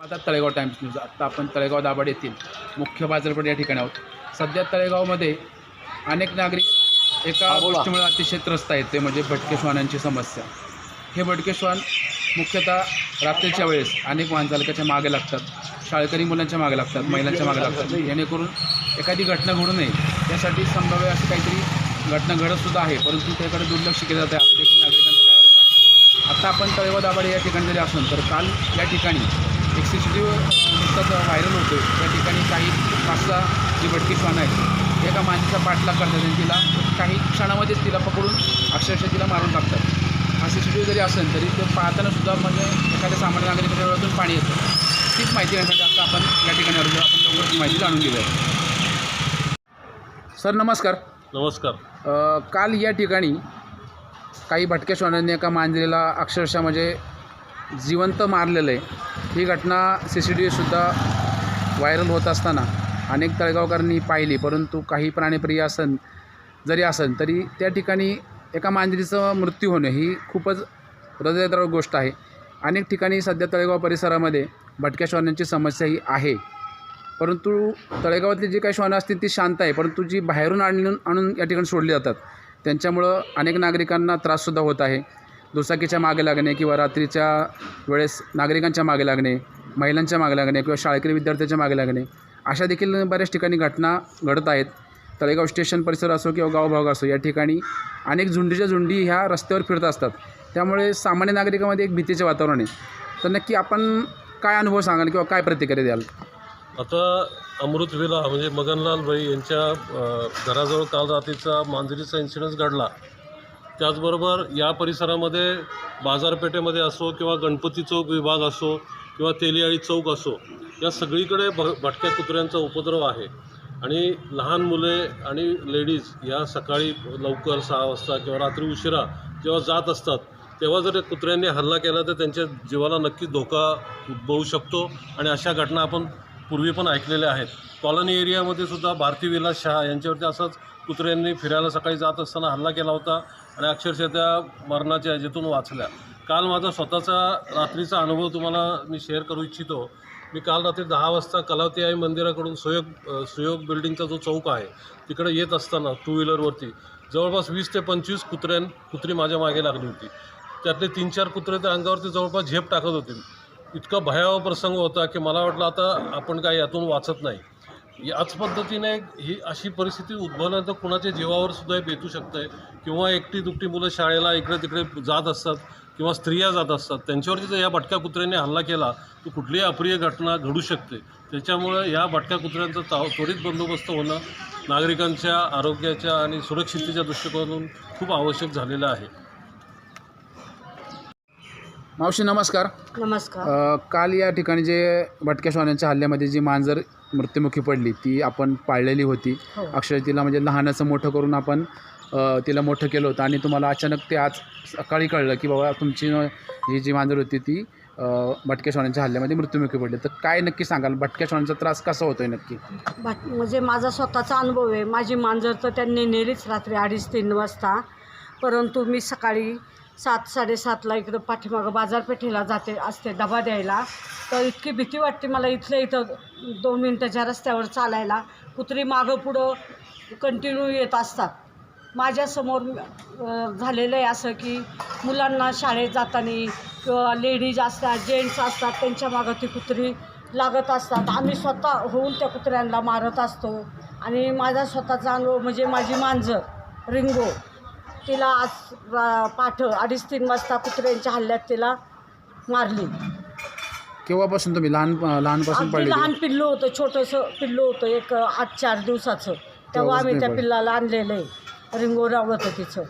आता Talegaon times news आत्ता आपण तळेगाव दाभाड येथील मुख्य बाजारपेठ या ठिकाणी आहोत. सध्या तळेगावमध्ये अनेक नागरिक एका. गोष्टीमुळे अतिशय त्रस्त आहेत. ते म्हणजे भटके श्वानांची समस्या. हे भटके श्वान मुख्यतः रात्रीच्या वेळेस अनेक वाहन चालकाच्या मागे लागतात. शाळकरी मुलांच्या मागे लागतात महिलांच्या मागे लागतात. जेणेकरून एखादी घटना घडू नये. यासाठी संभाव्य अशी काहीतरी घटना घडतसुद्धा आहे. परंतु त्याकडे दुर्लक्ष केलं जाते. असं देखील नागरिकांचा काय आरोप आहे? आता आपण तळेगाव दाभाडे या ठिकाणी जरी असून तर काल या ठिकाणी एक सी सी टी व्ही नुकताच व्हायरल होतो त्या ठिकाणी काही पाच सहा जी भटकी श्वान आहेत. एका माणसाचा पाठलाग करतात आणि तिला काही क्षणामध्येच तिला पकडून अक्षरशः तिला मारून टाकतात. हा सी सी टी व्ही जरी असेल तरी ते पाहताना सुद्धा म्हणजे एखाद्या सामान्य नागरिकाच्या डोळ्यातून पाणी येतं. तीच माहिती घेण्यासाठी आता आपण या ठिकाणी आलो. आपण लवकर ती माहिती जाणून घेऊया. सर नमस्कार. नमस्कार. काल या ठिकाणी काही भटक्या श्वानांनी एका मांजरीला अक्षरशः म्हणजे जिवंत मारलेलं आहे. ही घटना सी सी टी व्हीसुद्धा व्हायरल होत असताना अनेक तळेगावकरांनी पाहिली परंतु काही प्राणीप्रिय असन जरी असन तरी त्या ठिकाणी एका मांजरीचं मृत्यू होणं ही खूपच हृदयद्रव गोष्ट आहे. अनेक ठिकाणी सध्या तळेगाव परिसरामध्ये भटक्या श्वानांची समस्या ही आहे. परंतु तळेगावातली जी काही श्वानं असतील ती शांत आहे परंतु जी बाहेरून आणून आणून या ठिकाणी सोडली जातात त्यांच्यामुळं अनेक नागरिकांना त्राससुद्धा होत आहे. दुचाकीच्या मागे लागणे किंवा रात्रीच्या वेळेस नागरिकांच्या मागे लागणे महिलांच्या मागे लागणे किंवा शाळकरी विद्यार्थ्यांच्या मागे लागणे अशा देखील बऱ्याच ठिकाणी घटना घडत आहेत. तळेगाव स्टेशन परिसर असो किंवा गावभाग असो या ठिकाणी अनेक झुंडीच्या झुंडी ह्या रस्त्यावर फिरत असतात. त्यामुळे सामान्य नागरिकामध्ये एक भीतीचे वातावरण आहे. तर नक्की आपण काय अनुभव सांगाल किंवा काय प्रतिक्रिया द्याल? आता अमृत विला म्हणजे मगनलाल भाई यांच्या घराजवळ काल रात्रीचा मांजरीचा इन्सिडन्स घडला. त्याचबरोबर या परिसरामध्ये बाजारपेठेमध्ये असो किंवा गणपती चौक विभाग असो किंवा तेलियाळी चौक असो या सगळीकडे भ भटक्या कुत्र्यांचा उपद्रव आहे. आणि लहान मुले आणि लेडीज या सकाळी लवकर सहा वाजता किंवा रात्री उशिरा जेव्हा जात असतात तेव्हा जर कुत्र्यांनी हल्ला केला तर त्यांच्या जीवाला नक्कीच धोका उद्भवू शकतो. आणि अशा घटना आपण पूर्वी पण ऐकलेल्या आहेत. कॉलनी एरियामध्ये सुद्धा भारती विलास शहा यांच्यावरती असाच कुत्र्यांनी फिरायला सकाळी जात असताना हल्ला केला होता. आणि अक्षरशः त्या मरणाच्या ह्याच्यातून वाचल्या. काल माझा स्वतःचा रात्रीचा अनुभव तुम्हाला मी शेअर करू इच्छितो. मी काल रात्री दहा वाजता कलावती आई मंदिराकडून सुयोग सुयोग बिल्डिंगचा जो चौक आहे तिकडे येत असताना टू व्हीलरवरती जवळपास वीस ते पंचवीस कुत्र्यां कुत्री माझ्या मागे लागली होती. त्यातले तीन चार कुत्रे त्या अंगावरती जवळपास झेप टाकत होते. इतका भयावह प्रसंग होता की मला वाटलं आता आपण काय यातून वाचत नाही. याच पद्धतीने ही अशी परिस्थिती उद्भवल्यानंतर कुणाच्या जीवावर सुद्धा हे बेतू शकतं आहे किंवा एकटी दुकटी मुलं शाळेला इकडे तिकडे जात असतात किंवा स्त्रिया जात असतात त्यांच्यावरती जर या भटक्या कुत्र्याने हल्ला केला तर कुठलीही अप्रिय घटना घडू शकते. त्याच्यामुळे या भटक्या कुत्र्यांचा ता त्वरित बंदोबस्त होणं नागरिकांच्या आरोग्याच्या आणि सुरक्षिततेच्या दृष्टिकोनातून खूप आवश्यक झालेलं आहे. मावशी नमस्कार. नमस्कार. अ, काल या ठिकाणी जे भटक्या श्वानांच्या हल्ल्यामध्ये जी मांजर मृत्युमुखी पडली ती आपण पाळलेली होती. हो. अक्षर तिला म्हणजे लहानाचं मोठं करून आपण अ, तिला मोठं केलं होतं. आणि तुम्हाला अचानक ते आज सकाळी कळलं की बाबा तुमची न- ही जी मांजर होती ती अ, भटक्या श्वानांच्या हल्ल्यामध्ये मृत्युमुखी पडली. तर काय नक्की सांगाल? भटक्या श्वानांचा त्रास कसा होतोय नक्की? बाट म्हणजे माझा स्वतःचा अनुभव आहे. माझी मांजर तर त्यांनी नेलीच रात्री अडीच तीन वाजता. परंतु मी सकाळी सात साडेसातला इकडं पाठीमागं बाजारपेठेला जाते असते डबा द्यायला. तर इतकी भीती वाटते मला इथल्या इथं दोन मिनटाच्या रस्त्यावर चालायला. कुत्री मागं पुढं कंटिन्यू येत असतात. माझ्यासमोर झालेलं आहे असं की मुलांना शाळेत जाताना किंवा लेडीज असतात जेंट्स असतात त्यांच्या मागं ती कुत्री लागत असतात. आम्ही स्वतः होऊन त्या कुत्र्यांना मारत असतो. आणि माझा स्वतःचा अनुभव म्हणजे माझी मांजर रिंगो. तिला आज पाठ अडीच तीन वाजता कुत्र्यांच्या हल्ल्यात तिला मारली. केव्हापासून तुम्ही? लहान लहानपासून अगदी पडले लहान पिल्लू होतं छोटंसं पिल्लू होतं एक आठ चार दिवसाचं. तेव्हा आम्ही त्या पिल्लाला आणलेलं आहे. रिंगो रावत तिचं.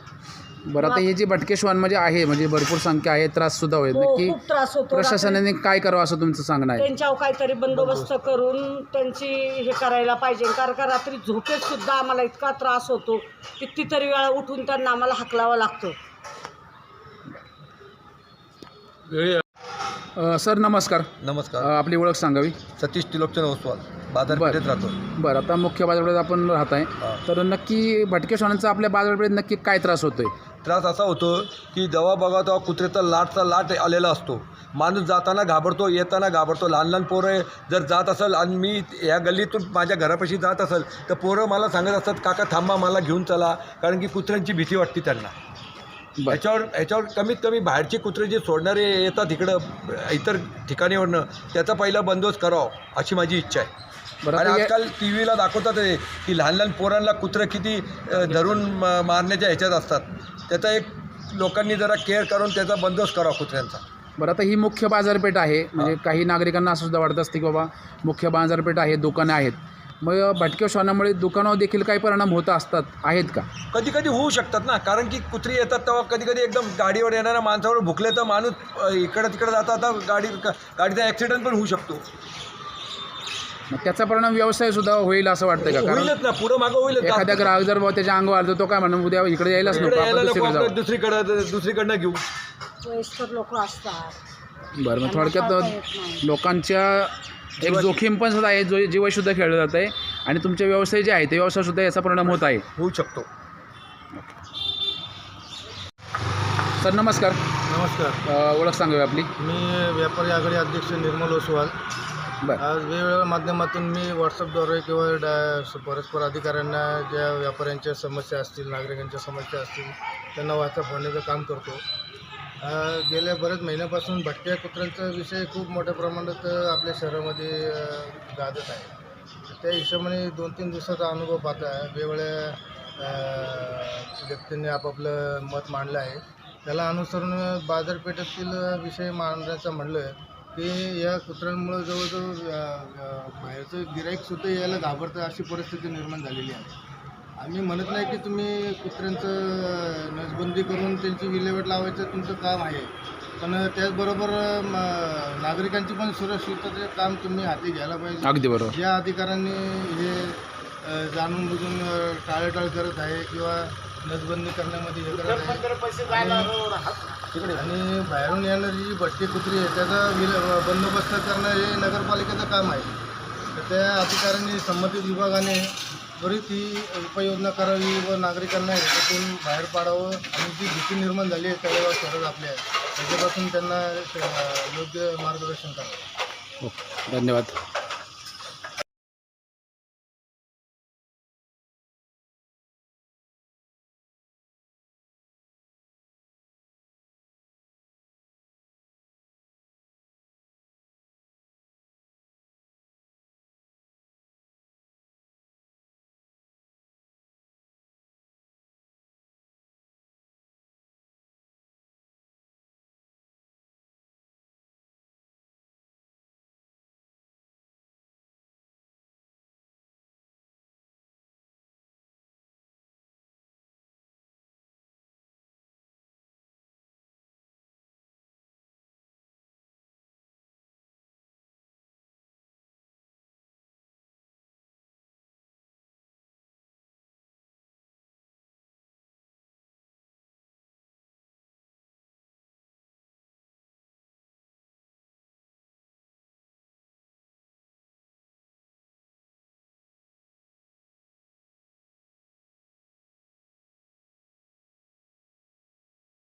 बरं आता हे जे भटके श्वान म्हणजे आहे म्हणजे भरपूर संख्या आहे त्रास सुद्धा होईल. हो नक्की खूप त्रास होतो. प्रशासनाने काय करावं असं तुमचं सांगणं आहे? त्यांच्यावर काहीतरी बंदोबस्त करून त्यांची हे करायला पाहिजे. कारण का रात्री झोपेत सुद्धा आम्हाला इतका त्रास होतो कितीतरी वेळा उठून त्यांना आम्हाला हाकलावा लागतो. अ, सर नमस्कार. नमस्कार. आपली ओळख सांगावी. सतीश तिलोकचंद ओसवाल. बाजारपेठेत राहतो. बरं आता मुख्य बाजारपेठेत आपण राहत आहे. तर नक्की भटके श्वानांचा आपल्या बाजारपेठेत नक्की काय त्रास होतोय? त्रास असा होतो की जेव्हा बघा तेव्हा कुत्र्याचा लाटचा लाट आलेला असतो. माणूस जाताना घाबरतो येताना घाबरतो. लहान लहान पोरं जर जात असेल आणि मी या गल्लीतून माझ्या घरापाशी जात असेल तर पोरं मला सांगत असतात काका थांबा मला घेऊन चला. कारण की कुत्र्यांची भीती वाटते त्यांना. बरं. ह्याच्यावर ह्याच्यावर कमीत कमी बाहेरचे कुत्रे जे सोडणारे येतात इकडं इतर ठिकाणीवरनं त्याचा पहिला बंदोबस्त करावा अशी माझी इच्छा आहे. बरं आणि आता आजकाल टी व्हीला दाखवतात हे की लहान लहान पोरांना कुत्रं किती अ, धरून म- मारण्याच्या ह्याच्यात असतात. त्याचा एक लोकांनी जरा केअर करून त्याचा बंदोबस्त करावा कुत्र्यांचा. बरं आता ही मुख्य बाजारपेठ आहे. म्हणजे काही नागरिकांना असं सुद्धा वाटत असते की बाबा मुख्य बाजारपेठ आहे दुकानं आहेत. मग भटक्या श्वानामुळे दुकानावर देखील काही परिणाम होत असतात आहेत का? कधी कधी होऊ शकतात ना. कारण की कुत्री येतात तेव्हा कधी कधी एकदम गाडीवर येणाऱ्या माणसावर भुकले तर माणूस अ, इकडं तिकडं जाता आता गाडी गाडीचा ॲक्सिडेंट पण होऊ शकतो. मग त्याचा परिणाम व्यवसाय सुद्धा होईल असं वाटतं का? कारण होईलच ना पुढं मागं होईलच एखाद्या ग्राहक जर बाबा त्याच्या अंगावर आलं तर तो काय म्हणून उद्या इकडे यायलाच इकडे नको यायला आपण नको दुसरीकडे आपण जाऊ दुसरीकडं दुसरीकडनं घेऊ. वयस्कर लोक असतात. बरं मग थोडक्यात. लोकांच्या एक जोखीम पण सुद्धा आहे जो जीवसुद्धा खेळलं जात आहे. आणि तुमचे व्यवसाय जे आहे ते व्यवसाय सुद्धा याचा परिणाम होत आहे. होऊ शकतो. सर नमस्कार. नमस्कार. अ, ओळख सांगावी आपली. मी व्यापारी आघाडी अध्यक्ष निर्मल ओसवाल. बरं. आज वेगवेगळ्या माध्यमातून मी व्हॉट्सअपद्वारे किंवा डा परस्पर अधिकाऱ्यांना ज्या व्यापाऱ्यांच्या समस्या असतील नागरिकांच्या समस्या असतील त्यांना वाचा फोडण्याचं काम करतो. अ, गेल्या बऱ्याच महिन्यापासून भटक्या कुत्र्यांचा विषय खूप मोठ्या प्रमाणात अ, आपल्या शहरामध्ये अ, गाजत आहे. त्या हिशोबाने दोन तीन दिवसाचा अनुभव पाहता वेगवेगळ्या अ, व्यक्तींनी आपापलं मत मांडलं आहे. त्याला अनुसरून बाजारपेठेतील विषय मांडण्याचा म्हणलं की या कुत्र्यांमुळं जवळजवळ बाहेरचं गिराईकसुद्धा यायला घाबरतं अशी परिस्थिती निर्माण झालेली आहे. आम्ही म्हणत नाही की तुम्ही कुत्र्यांचं नसबंदी करून त्यांची विल्हेवाट लावायचं तुमचं काम आहे. पण त्याचबरोबर नागरिकांची पण सुरक्षिततेचे काम तुम्ही हाती घ्यायला पाहिजे. अगदी बरोबर. ज्या अधिकाऱ्यांनी हे जाणून बुजून टाळेटाळ करत आहे किंवा नसबंदी करण्यामध्ये हे करत आहे आणि- आणि बाहेरून येणारी जी भटकी कुत्री आहे त्याचा विल बंदोबस्त करणं हे नगरपालिकेचं काम आहे. तर त्या अधिकाऱ्यांनी संबंधित विभागाने त्वरित ही उपाययोजना करावी व नागरिकांना ह्याच्यातून बाहेर पाडावं. आणि जी भीती निर्माण झाली आहे तळेगाव शहरात आपल्या त्याच्यापासून त्यांना योग्य मार्गदर्शन करावं. ओके धन्यवाद.